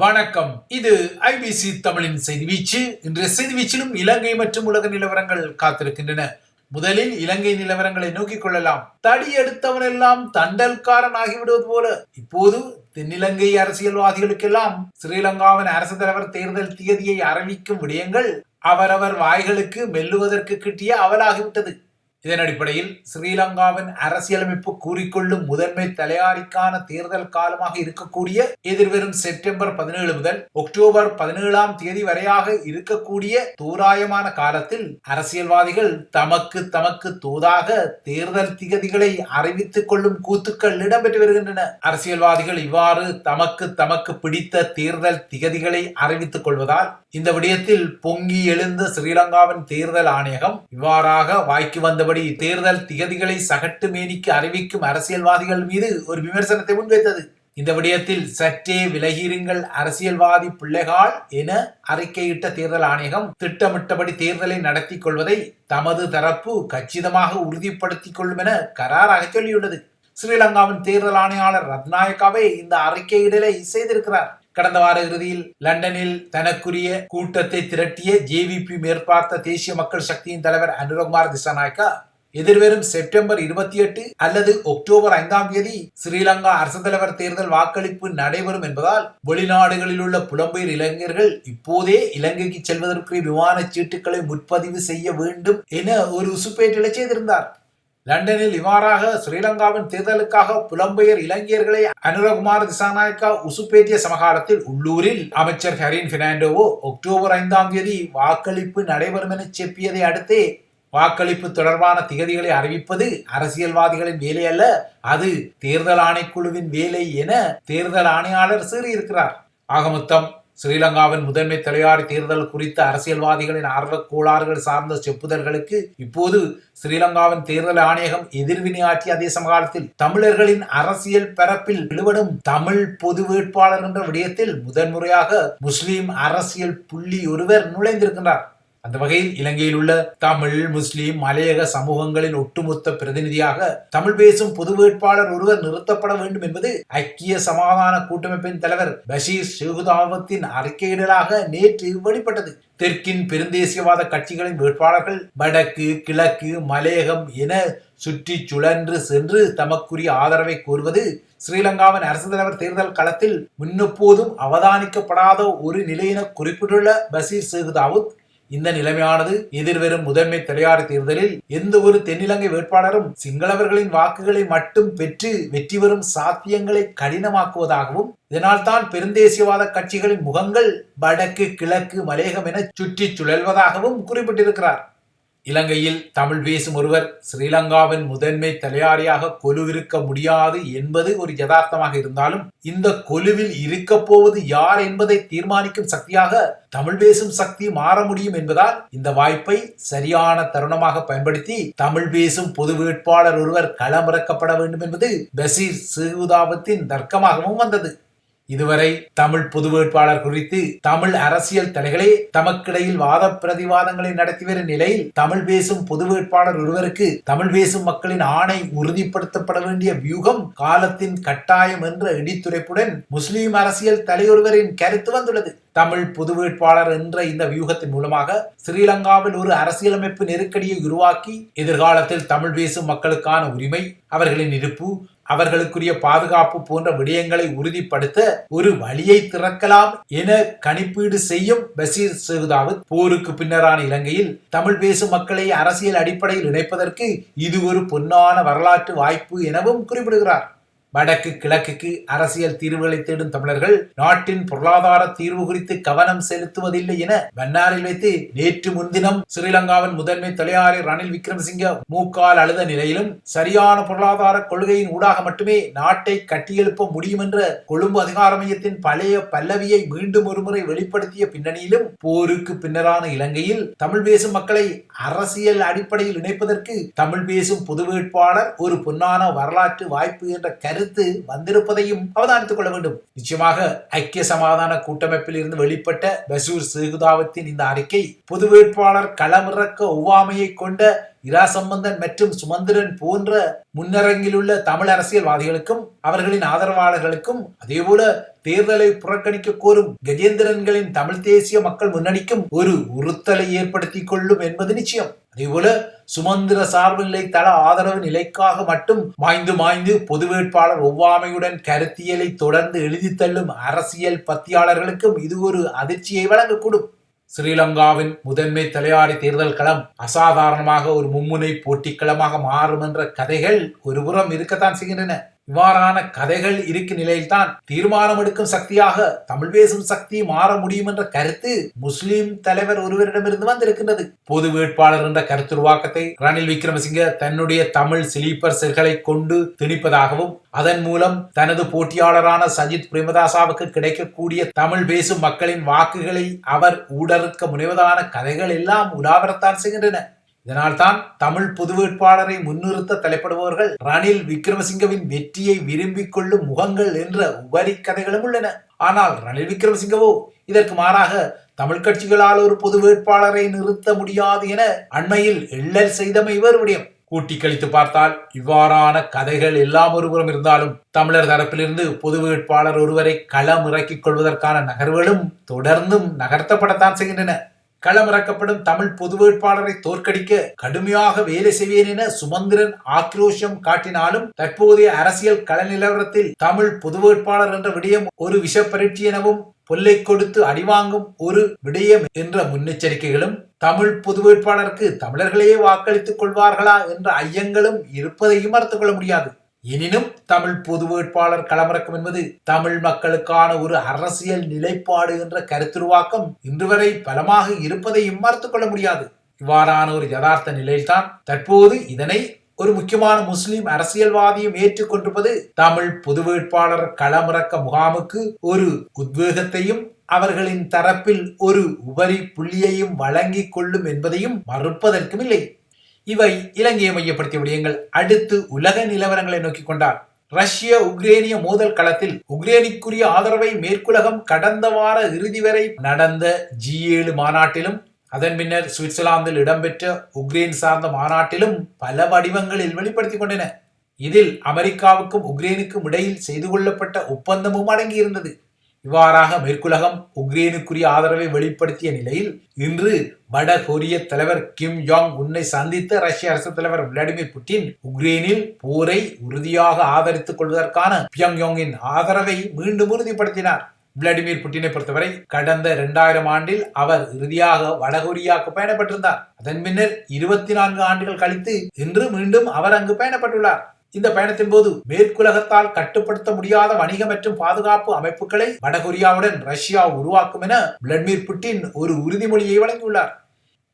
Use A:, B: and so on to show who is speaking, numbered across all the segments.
A: வணக்கம். இது ஐபிசி தமிழின் செய்தி வீச்சு. இன்றைய செய்தி வீச்சிலும் இலங்கை மற்றும் உலக நிலவரங்கள் காத்திருக்கின்றன. முதலில் இலங்கை நிலவரங்களை நோக்கிக் கொள்ளலாம். தடி எடுத்தவனெல்லாம் தண்டல்காரன் ஆகிவிடுவது போல. இப்போது தென்னிலங்கை அரசியல்வாதிகளுக்கெல்லாம் ஸ்ரீலங்காவின் அரசு தலைவர் தேர்தல் தேதியை அறிவிக்கும் விடயங்கள் அவரவர் வாய்களுக்கு மெல்லுவதற்கு கிட்டிய அவலாகிவிட்டது. இதன் அடிப்படையில் ஸ்ரீலங்காவின் அரசியலமைப்பு கூறிக்கொள்ளும் முதன்மை தலையாரிக்கான தேர்தல் காலமாக இருக்கக்கூடிய எதிர்வரும் செப்டம்பர் பதினேழு முதல் அக்டோபர் பதினேழாம் தேதி வரையாக இருக்கக்கூடிய தோராயமான காலத்தில் அரசியல்வாதிகள் தமக்கு தமக்கு தோதாக தேர்தல் திகதிகளை அறிவித்துக் கொள்ளும் கூத்துக்கள் இடம்பெற்று வருகின்றன. அரசியல்வாதிகள் இவ்வாறு தமக்கு தமக்கு பிடித்த தேர்தல் திகதிகளை அறிவித்துக் கொள்வதால் இந்த விடயத்தில் பொங்கி எழுந்த ஸ்ரீலங்காவின் தேர்தல் ஆணையகம் இவ்வாறாக வாய்க்கு வந்த உள்ளபடி தேர்தல் திகதிகளை சகட்டு மேனிக்கு அறிவிக்கும் அரசியல்வாதிகள் மீது ஒரு விமர்சனத்தை முன்வைத்தது. இந்த விடயத்தில் சற்றே விலகியிருங்கள் அரசியல்வாதி பிள்ளைகள் என அறிக்கையிட்ட தேர்தல் ஆணையகம் திட்டமிட்டபடி தேர்தலை நடத்தி கொள்வதை தமது தரப்பு கச்சிதமாக உறுதிப்படுத்திக் கொள்ளும் என கராராக சொல்லியுள்ளது. ஸ்ரீலங்காவின் தேர்தல் ஆணையாளர் ரத்நாயக்காவே இந்த அறிக்கையிடலை செய்திருக்கிறார். கடந்த வார இறுதியில் லண்டனில் தனக்குரிய கூட்டத்தை திரட்டிய ஜேவிபி மேற்பார்த்த தேசிய மக்கள் சக்தியின் தலைவர் அனுரகுமார் திசாநாயக்கா எதிர்வரும் செப்டம்பர் இருபத்தி எட்டு அல்லது அக்டோபர் ஐந்தாம் தேதி ஸ்ரீலங்கா அரசு தலைவர் தேர்தல் வாக்களிப்பு நடைபெறும் என்பதால் வெளிநாடுகளில் உள்ள புலம்பெயர் இளைஞர்கள் இப்போதே இலங்கைக்கு செல்வதற்கு விமான சீட்டுகளை முற்பதிவு செய்ய வேண்டும் என ஒரு உசுப்பேட்டலை செய்திருந்தார். லண்டனில் இவ்வாறாக ஸ்ரீலங்காவின் தேர்தலுக்காக புலம்பெயர் இளைஞர்களை அனுரகுமார் திசாநாயக்கா உசுப்பேற்றிய சமகாலத்தில் உள்ளூரில் அமைச்சர் ஹரின் பினாண்டோவோ அக்டோபர் ஐந்தாம் தேதி வாக்களிப்பு நடைபெறும் என செப்பியதை அடுத்தே வாக்களிப்பு தொடர்பான திகதிகளை அறிவிப்பது அரசியல்வாதிகளின் வேலை அல்ல அது தேர்தல் ஆணைக்குழுவின் வேலை என தேர்தல் ஆணையாளர் சீறியிருக்கிறார். ஆக மொத்தம் ஸ்ரீலங்காவின் முதன்மை தலையாரி தேர்தல் குறித்த அரசியல்வாதிகளின் ஆர்வக் கோளாறுகள் சார்ந்த செப்புதல்களுக்கு இப்போது ஸ்ரீலங்காவின் தேர்தல் ஆணையகம் எதிர்வினையாற்றிய அதே சமகாலத்தில் தமிழர்களின் அரசியல் பரப்பில் விழுவடும் தமிழ் பொது வேட்பாளர் என்ற விடயத்தில் முதன்முறையாக முஸ்லிம் அரசியல் புள்ளி ஒருவர் நுழைந்திருக்கின்றார். அந்த வகையில் இலங்கையில் உள்ள தமிழ் முஸ்லீம் மலையக சமூகங்களின் ஒட்டுமொத்த பிரதிநிதியாக தமிழ் பேசும் பொது வேட்பாளர் ஒருவர் நிறுத்தப்பட வேண்டும் என்பது ஐக்கிய சமாதான கூட்டமைப்பின் தலைவர் பஷீர் ஷேகுதாவத்தின் அறிக்கையிடலாக நேற்று வெளிப்பட்டது. தெற்கின் பெருந்தேசியவாத கட்சிகளின் வேட்பாளர்கள் வடக்கு கிழக்கு மலையகம் என சுற்றி சுழன்று சென்று தமக்குரிய ஆதரவை கோருவது ஸ்ரீலங்காவின் அரசு தலைவர் தேர்தல் களத்தில் முன்னெப்போதும் அவதானிக்கப்படாத ஒரு நிலையின குறிப்பிட்டுள்ள பஷீர் சேகுதாவுத் இந்த நிலைமையானது எதிர்வரும் முதன்மை தலையாறு தேர்தலில் எந்த ஒரு தென்னிலங்கை வேட்பாளரும் சிங்களவர்களின் வாக்குகளை மட்டும் பெற்று வெற்றி வரும் சாத்தியங்களை கடினமாக்குவதாகவும் இதனால் தான் பெருந்தேசியவாத கட்சிகளின் முகங்கள் வடக்கு கிழக்கு மலையகம் என சுற்றி சுழல்வதாகவும் குறிப்பிட்டிருக்கிறார். இலங்கையில் தமிழ் பேசும் ஒருவர் ஸ்ரீலங்காவின் முதன்மை தலையாரியாக கொலுவிருக்க முடியாது என்பது ஒரு யதார்த்தமாக இருந்தாலும் இந்த கொலுவில் இருக்க போவது யார் என்பதை தீர்மானிக்கும் சக்தியாக தமிழ் பேசும் சக்தி மாற முடியும் என்பதால் இந்த வாய்ப்பை சரியான தருணமாக பயன்படுத்தி தமிழ் பேசும் பொது வேட்பாளர் ஒருவர் களமிறக்கப்பட வேண்டும் என்பது பசீர் சிறுதாபத்தின் தர்க்கமாகவும் வந்தது. இதுவரை தமிழ் பொது வேட்பாளர் குறித்து தமிழ் அரசியல் தலைகளே தமக்கிடையில் வாத பிரதிவாதங்களை நடத்தி வரும் நிலையில் தமிழ் பேசும் பொது வேட்பாளர் ஒருவருக்கு தமிழ் பேசும் மக்களின் ஆணை உறுதிப்படுத்தப்பட வேண்டிய வியூகம் காலத்தின் கட்டாயம் என்ற இடித்துரைப்புடன் முஸ்லிம் அரசியல் தலையொருவரின் கருத்து வந்துள்ளது. தமிழ் பொது வேட்பாளர் என்ற இந்த வியூகத்தின் மூலமாக ஸ்ரீலங்காவில் ஒரு அரசியலமைப்பு நெருக்கடியை உருவாக்கி எதிர்காலத்தில் தமிழ் பேசும் மக்களுக்கான உரிமை அவர்களின் இருப்பு அவர்களுக்குரிய பாதுகாப்பு போன்ற விடயங்களை உறுதிப்படுத்த ஒரு வழியை திறக்கலாம் என கணிப்பீடு செய்யும் பசீர் சேகுதாவத் போருக்கு பின்னரான இலங்கையில் தமிழ் பேசும் மக்களை அரசியல் அடிப்படையில் இணைப்பதற்கு இது ஒரு பொன்னான வரலாற்று வாய்ப்பு எனவும் குறிப்பிடுகிறார். வடக்கு கிழக்குக்கு அரசியல் தீர்வுகளை தேடும் தமிழர்கள் நாட்டின் பொருளாதார தீர்வு குறித்து கவனம் செலுத்துவதில்லை என பன்னாரில் வைத்து நேற்று முன்தினம் ஸ்ரீலங்காவின் முதன்மை தலையாரி ரணில் விக்ரமசிங்க மூக்கால் அழுத நிலையிலும் சரியான பொருளாதார கொள்கையின் ஊடாக மட்டுமே நாட்டை கட்டியெழுப்ப முடியும் என்ற கொழும்பு அதிகார மையத்தின் பழைய பல்லவியை மீண்டும் ஒருமுறை வெளிப்படுத்திய பின்னணியிலும் போருக்கு பின்னரான இலங்கையில் தமிழ் பேசும் மக்களை அரசியல் அடிப்படையில் இணைப்பதற்கு தமிழ் பேசும் பொது வேட்பாளர் ஒரு பொன்னான வரலாற்று வாய்ப்பு என்ற கருத்து வந்திருப்பதையும் அவதானித்துக் கொள்ள வேண்டும். நிச்சயமாக ஐக்கிய சமாதான கூட்டமைப்பில் இருந்து வெளிப்பட்ட பசூர் சேகுதாவத்தின் இந்த அறிக்கை பொது வேட்பாளர் களமிறக்க ஒவ்வாமையை கொண்ட இரா சம்பந்தன் மற்றும் சுமந்திரன் போன்ற முன்னரங்கிலுள்ள தமிழ் அரசியல்வாதிகளுக்கும் அவர்களின் ஆதரவாளர்களுக்கும் அதேபோல தேர்தலை புறக்கணிக்க கோரும் கஜேந்திரன்களின் தமிழ் தேசிய மக்கள் முன்னணிக்கும் ஒரு உறுத்தலை ஏற்படுத்திக் கொள்ளும் என்பது நிச்சயம். இவ்வுல சுமந்திர சார்பில்லை தள ஆதரவு நிலைக்காக மட்டும் மாய்ந்து மாய்ந்து பொது வேட்பாளர் ஒவ்வாமையுடன் கருத்தியலை தொடர்ந்து எழுதி தள்ளும் அரசியல் பத்தியாளர்களுக்கும் இது ஒரு அதிர்ச்சியை வழங்கக்கூடும். ஸ்ரீலங்காவின் முதன்மை தலையாடி தேர்தல் களம் அசாதாரணமாக ஒரு மும்முனை போட்டிக்களமாக மாறும் என்ற கதைகள் ஒருபுறம் இருக்கத்தான் செய்கின்றன. இவ்வாறான கதைகள் இருக்கும் நிலையில்தான் தீர்மானம் எடுக்கும் சக்தியாக தமிழ் பேசும் சக்தி மாற முடியும் என்ற கருத்து முஸ்லிம் தலைவர் ஒருவரிடமிருந்து வந்திருக்கின்றது. பொது வேட்பாளர் என்ற கருத்துருவாக்கத்தை ரணில் விக்ரமசிங்க தன்னுடைய தமிழ் சிலீப்பர் செல்களை கொண்டு திணிப்பதாகவும் அதன் மூலம் தனது போட்டியாளரான சஜித் பிரேமதாசாவுக்கு கிடைக்கக்கூடிய தமிழ் பேசும் மக்களின் வாக்குகளை அவர் ஊடறுக்க முனைவதான கதைகள் எல்லாம் உலாவரத்தான் செய்கின்றன. இதனால்தான் தமிழ் பொது வேட்பாளரை முன்னிறுத்த தலைப்படுபவர்கள் ரணில் விக்ரமசிங்கவின் வெற்றியை விரும்பிக் கொள்ளும் முகங்கள் என்ற உபரி கதைகளும் உள்ளன. ஆனால் ரணில் விக்ரமசிங்கவோ இதற்கு மாறாக தமிழ் கட்சிகளால் ஒரு பொது வேட்பாளரை நிறுத்த முடியாது என அண்மையில் எள்ளல் செய்தமை வேறு விடயம் கூட்டி கழித்து பார்த்தால் இவ்வாறான கதைகள் எல்லாம் ஒருபுறம் இருந்தாலும் தமிழர் தரப்பிலிருந்து பொது வேட்பாளர் ஒருவரை களம் இறக்கிக் கொள்வதற்கான நகர்வுகளும் தொடர்ந்தும் நகர்த்தப்படத்தான் செய்கின்றன. களமிறக்கப்படும் தமிழ் பொது வேட்பாளரை தோற்கடிக்க கடுமையாக வேலை செய்வேன் என சுமந்திரன் ஆக்ரோஷம் காட்டினாலும் தற்போதைய அரசியல் கள நிலவரத்தில் தமிழ் பொது வேட்பாளர் என்ற விடயம் ஒரு விஷ பரீட்சி எனவும் பொல்லை கொடுத்து அடிவாங்கும் ஒரு விடயம் என்ற முன்னெச்சரிக்கைகளும் தமிழ் பொது வேட்பாளருக்கு தமிழர்களையே வாக்களித்துக் கொள்வார்களா என்ற ஐயங்களும் இருப்பதையும் மறுத்துக் கொள்ள முடியாது. எனினும் தமிழ் பொது வேட்பாளர் களமிறக்கம் என்பது தமிழ் மக்களுக்கான ஒரு அரசியல் நிலைப்பாடு என்ற கருத்துருவாக்கம் இன்று வரை பலமாக இருப்பதையும் மறுத்துக் கொள்ள முடியாது. இவ்வாறான ஒரு யதார்த்த நிலையில்தான் தற்போது இதனை ஒரு முக்கியமான முஸ்லிம் அரசியல்வாதியும் ஏற்றுக்கொண்டிருப்பது தமிழ் பொது வேட்பாளர் களமிறக்க முகாமுக்கு ஒரு உத்வேகத்தையும் அவர்களின் தரப்பில் ஒரு உபரி புள்ளியையும் வழங்கிக் கொள்ளும் என்பதையும் மறுப்பதற்கும் இல்லை. இவை இலங்கையை மையப்படுத்திய விடயங்கள். அடுத்து உலக நிலவரங்களை நோக்கி கொண்டார் ரஷ்ய உக்ரேனிய மோதல் களத்தில் உக்ரேனிக்குரிய ஆதரவை மேற்குலகம் கடந்த வார இறுதி வரை நடந்த ஜி ஏழு மாநாட்டிலும் அதன் பின்னர் சுவிட்சர்லாந்தில் இடம்பெற்ற உக்ரைன் சார்ந்த மாநாட்டிலும் பல வடிவங்களில் வெளிப்படுத்திக் கொண்டன. இதில் அமெரிக்காவுக்கும் உக்ரைனுக்கும் இடையில் செய்து கொள்ளப்பட்ட ஒப்பந்தமும் அடங்கியிருந்தது. இவ்வாறாக மேற்குலகம் உக்ரைனுக்குரிய ஆதரவை வெளிப்படுத்திய நிலையில் இன்று வட கொரிய தலைவர் கிம் யாங் உன்னை சந்தித்த ரஷ்ய அரசு தலைவர் விளாடிமிர் புட்டின் உக்ரைனில் போரை உறுதியாக ஆதரித்துக் கொள்வதற்கான பியாங்யாங்கின் ஆதரவை மீண்டும் உறுதிப்படுத்தினார். விளாடிமிர் புட்டினை பொறுத்தவரை கடந்த இரண்டாயிரம் ஆண்டில் அவர் இறுதியாக வடகொரியாவுக்கு பயணப்பட்டிருந்தார். அதன் பின்னர் இருபத்தி நான்கு ஆண்டுகள் கழித்து இன்று மீண்டும் அவர் அங்கு பயணப்பட்டுள்ளார். இந்த பயணத்தின் போது மேற்குலகத்தால் கட்டுப்படுத்த முடியாத வணிக மற்றும் பாதுகாப்பு அமைப்புகளை வடகொரியாவுடன் ரஷ்யா உருவாக்கும் என விளாடிமிர் புட்டின் ஒரு உறுதிமொழியை வழங்கியுள்ளார்.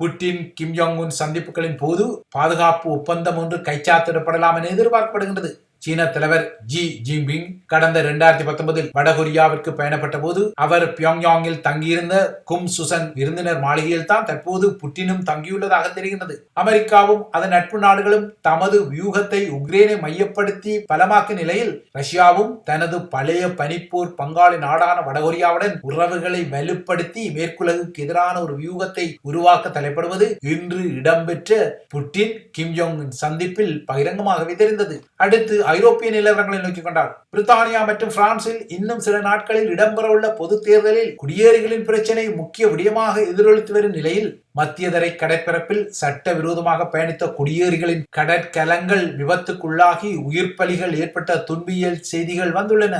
A: புட்டின் கிம் ஜாங் உன் சந்திப்புகளின் போது பாதுகாப்பு ஒப்பந்தம் ஒன்று கைச்சாத்திடப்படலாம் என எதிர்பார்க்கப்படுகின்றது. சீன தலைவர் ஜி ஜின்பிங் கடந்த இரண்டாயிரத்தி பத்தொன்பதில் வடகொரியாவிற்கு பயணப்பட்ட போது அவர் பியோங்யாங்கில் தங்கியிருந்த கும் சுசன் விருந்தினர் மாளிகையில் தான் தற்போது புட்டினும் தங்கியுள்ளதாக தெரிகின்றது. அமெரிக்காவும் அதன் நட்பு நாடுகளும் தமது வியூகத்தை உக்ரைனை மையப்படுத்தி பலமாக்கும் நிலையில் ரஷ்யாவும் தனது பழைய பனிப்போர் பங்காளி நாடான வடகொரியாவுடன் உறவுகளை வலுப்படுத்தி மேற்குலகுக்கு எதிரான ஒரு வியூகத்தை உருவாக்க தலைப்படுவது இன்று இடம்பெற்ற புட்டின் கிம் ஜோங் சந்திப்பில் பகிரங்கமாகவே தெரிந்தது. அடுத்து ஐரோப்பிய நிலவரங்களை நோக்கிக் கொண்டார். பிரித்தானியா மற்றும் பிரான்சில் இன்னும் சில நாட்களில் இடம்பெறவுள்ள பொது தேர்தலில் குடியேறிகளின் பிரச்சினை முக்கிய விடயமாக எதிரொலித்து வரும் நிலையில் மத்தியதரை கடற்பரப்பில் சட்ட விரோதமாக பயணித்த குடியேறிகளின் கடற்கலங்கள் விபத்துக்குள்ளாகி உயிர் பலிகள் ஏற்பட்ட துன்பியல் செய்திகள் வந்துள்ளன.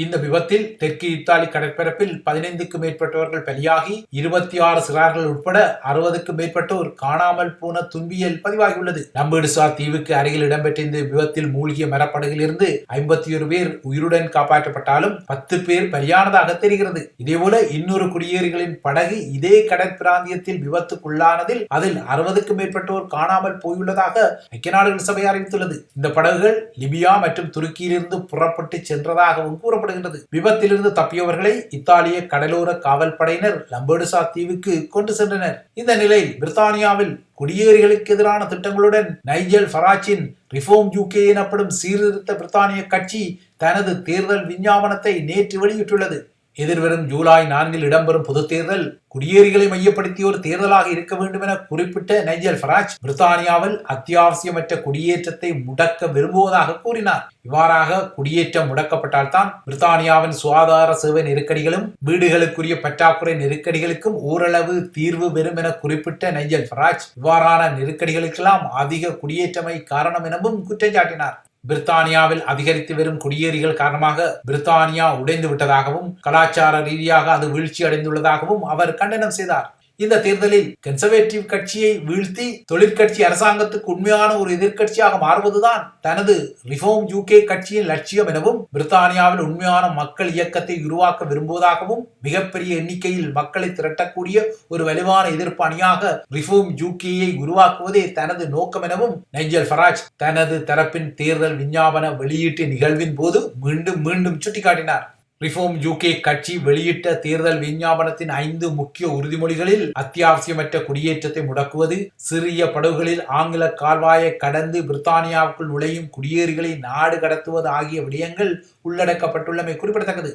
A: இந்த விபத்தில் தெற்கு இத்தாலி கடற்பரப்பில் பதினைந்துக்கும் மேற்பட்டவர்கள் பலியாகி இருபத்தி ஆறு சிறார்கள் உட்பட அறுபதுக்கும் மேற்பட்டோர் காணாமல் போன துன்பியல் பதிவாகியுள்ளது. நம்பேடுசார் தீவுக்கு அருகில் இடம்பெற்ற இந்த விபத்தில் மூழ்கிய மரப்படகில் இருந்து ஐம்பத்தி ஒரு பேர் உயிருடன் காப்பாற்றப்பட்டாலும் பத்து பேர் பலியானதாக தெரிகிறது. இதேபோல இன்னொரு குடியேறிகளின் படகு இதே கடற்பிராந்தியத்தில் விபத்துக்குள்ளானதில் அதில் அறுபதுக்கும் மேற்பட்டோர் காணாமல் போயுள்ளதாக ஐக்கிய நாடுகள் சபை அறிவித்துள்ளது. இந்த படகுகள் லிபியா மற்றும் துருக்கியிலிருந்து புறப்பட்டு சென்றதாகவும் கூற கூறப்படுகின்றது விபத்திலிருந்து தப்பியவர்களை இத்தாலிய கடலோர காவல் படையினர் லம்பேடுசா தீவுக்கு கொண்டு சென்றனர். இந்த நிலையில் பிரித்தானியாவில் குடியேறிகளுக்கு எதிரான திட்டங்களுடன் நைஜல் ஃபராச்சின் ரிஃபோம் யூகே எனப்படும் சீர்திருத்த பிரித்தானிய கட்சி தனது தேர்தல் விஞ்ஞாபனத்தை நேற்று வெளியிட்டுள்ளது. எதிர்வரும் ஜூலை நான்கில் இடம்பெறும் பொதுத் தேர்தல் குடியேறிகளை மையப்படுத்திய ஒரு தேர்தலாக இருக்க வேண்டும் என குறிப்பிட்ட நைஜல் ஃபராஜ் பிரித்தானியாவில் அத்தியாவசியமற்ற குடியேற்றத்தை முடக்க விரும்புவதாக கூறினார். இவ்வாறாக குடியேற்றம் முடக்கப்பட்டால்தான் பிரித்தானியாவின் சுகாதார சேவை நெருக்கடிகளும் வீடுகளுக்குரிய பற்றாக்குறை நெருக்கடிகளுக்கும் ஓரளவு தீர்வு பெறும் என குறிப்பிட்ட நைஜல் ஃபராஜ் இவ்வாறான நெருக்கடிகளுக்கெல்லாம் அதிக குடியேற்றமை காரணம் எனவும் குற்றம் சாட்டினார். பிரித்தானியாவில் அதிகரித்து வரும் குடியேறிகள் காரணமாக பிரித்தானியா உடைந்து விட்டதாகவும் கலாச்சார ரீதியாக அது வீழ்ச்சி அடைந்துள்ளதாகவும் அவர் கண்டனம் செய்தார். இந்த தேர்தலில் கன்சர்வேட்டிவ் கட்சியை வீழ்த்தி தொழிற்கட்சி அரசாங்கத்துக்கு உண்மையான ஒரு எதிர்க்கட்சியாக மாறுவதுதான் தனது ரிஃபார்ம் யூகே கட்சியின் லட்சியம் எனவும் பிரித்தானியாவில் உண்மையான மக்கள் இயக்கத்தை உருவாக்க விரும்புவதாகவும் மிகப்பெரிய எண்ணிக்கையில் மக்களை திரட்டக்கூடிய ஒரு வலுவான எதிர்ப்பு அணியாக ரிஃபார்ம் யூகேயை உருவாக்குவதே தனது நோக்கம் எனவும் நெஞ்சல் ஃபராஜ் தனது தரப்பின் தேர்தல் விஞ்ஞாபன வெளியீட்டு நிகழ்வின் போது மீண்டும் மீண்டும் சுட்டிக்காட்டினார். ரிஃபோம் யூகே கட்சி வெளியிட்ட தேர்தல் விஞ்ஞாபனத்தின் ஐந்து முக்கிய உறுதிமொழிகளில் அத்தியாவசியமற்ற குடியேற்றத்தை முடக்குவது சிறிய படகுகளில் ஆங்கில கால்வாயை கடந்து பிரித்தானியாவுக்குள் நுழையும் குடியேறிகளை நாடு கடத்துவது ஆகிய விடயங்கள் உள்ளடக்கப்பட்டுள்ளமை குறிப்பிடத்தக்கது.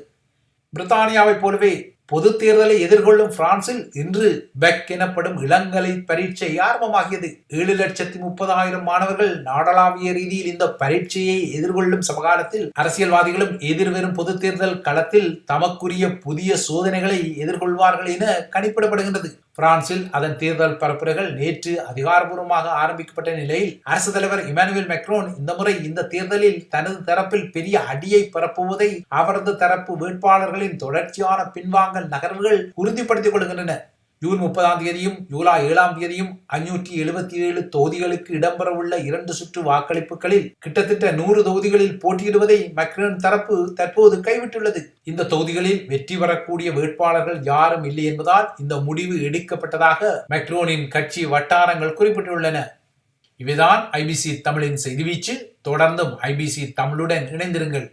A: பிரித்தானியாவைப் போலவே பொது தேர்தலை எதிர்கொள்ளும் பிரான்சில் இன்று பெக் எனப்படும் இளங்கலை பரீட்சை ஆரம்பமாகியது. ஏழு லட்சத்தி முப்பதாயிரம் மாணவர்கள் நாடளாவிய ரீதியில் இந்த பரீட்சையை எதிர்கொள்ளும் சமகாலத்தில் அரசியல்வாதிகளும் எதிர்வரும் பொது தேர்தல் களத்தில் தமக்குரிய புதிய சோதனைகளை எதிர்கொள்வார்கள் என கணிப்பிடப்படுகின்றது. பிரான்சில் அதன் தேர்தல் பரப்புரைகள் நேற்று அதிகாரப்பூர்வமாக ஆரம்பிக்கப்பட்ட நிலையில் அரசு தலைவர் இமானுவேல் மெக்ரோன் இந்த முறை இந்த தேர்தலில் தனது தரப்பில் பெரிய அடியை பரப்புவதை அவரது தரப்பு வேட்பாளர்களின் தொடர்ச்சியான பின்வாங்கல் நகர்வுகள் உறுதிப்படுத்திக் கொள்கின்றன. ஜூன் முப்பதாம் தேதியும் ஜூலை ஏழாம் தேதியும் ஐநூற்றி எழுபத்தி ஏழு தொகுதிகளுக்கு இடம்பெறவுள்ள இரண்டு சுற்று வாக்களிப்புகளில் கிட்டத்தட்ட நூறு தொகுதிகளில் போட்டியிடுவதை மக்ரன் தரப்பு தற்போது கைவிட்டுள்ளது. இந்த தொகுதிகளில் வெற்றி பெறக்கூடிய வேட்பாளர்கள் யாரும் இல்லை என்பதால் இந்த முடிவு எடுக்கப்பட்டதாக மெக்ரோனின் கட்சி வட்டாரங்கள் குறிப்பிட்டுள்ளன. இவைதான் ஐபிசி தமிழின் செய்திவீச்சு தொடர்ந்தும் ஐபிசி தமிழுடன் இணைந்திருங்கள்.